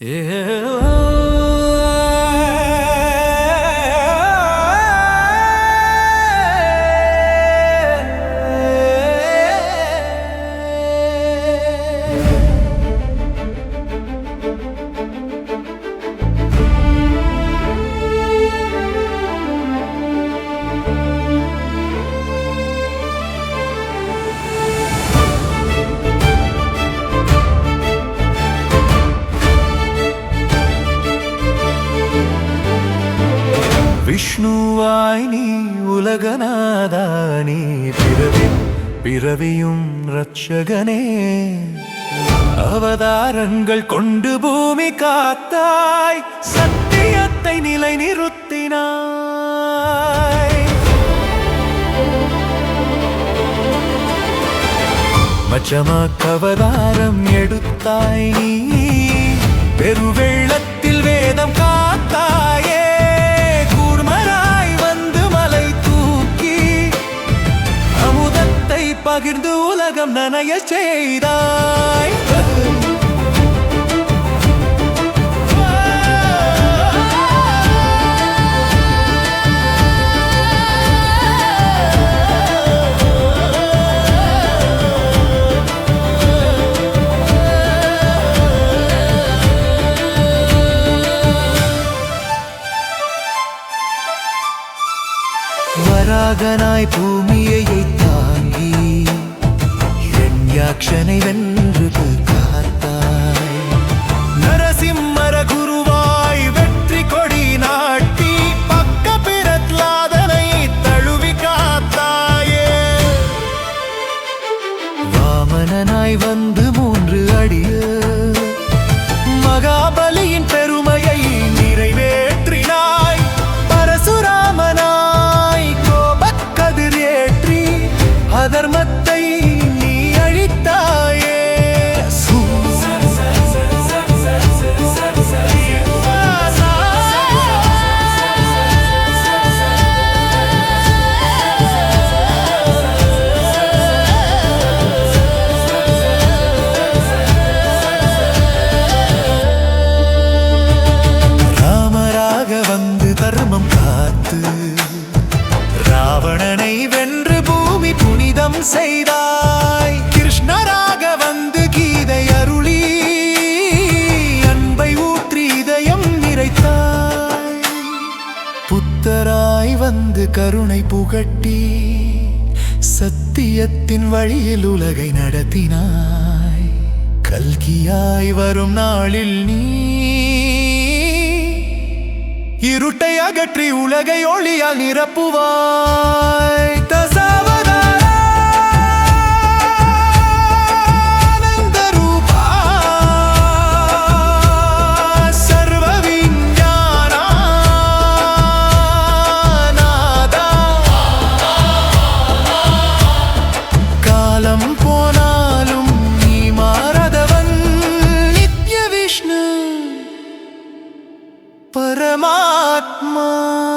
Yeah. விஷ்ணுவாய் நீ உலகநாதானே பிறவி பிறவியும் ரட்சகனே அவதாரங்கள் கொண்டு பூமி காத்தாய் சத்தியத்தை நிலை நிறுத்தினாய் மச்சமா கவதாரம் எடுத்தாய் நீ பெருவெள்ளத்தில் வேதம் கா பகிர்ந்து உலகம் நனைய செய்தாய். வராகனாய் பூமியை தாங்கி ക്ഷണിവൻ செய்தாய். கிருஷ்ணராக வந்து கீதை அருளி அன்பை ஊற்றி இதயம் நிறைத்தாய். புத்தராய் வந்து கருணை புகட்டி சத்தியத்தின் வழியில் உலகை நடத்தினாய். கல்கியாய் வரும் நாளில் நீ இருட்டை அகற்றி உலகை ஒளியால் நிரப்புவாய். আমার মা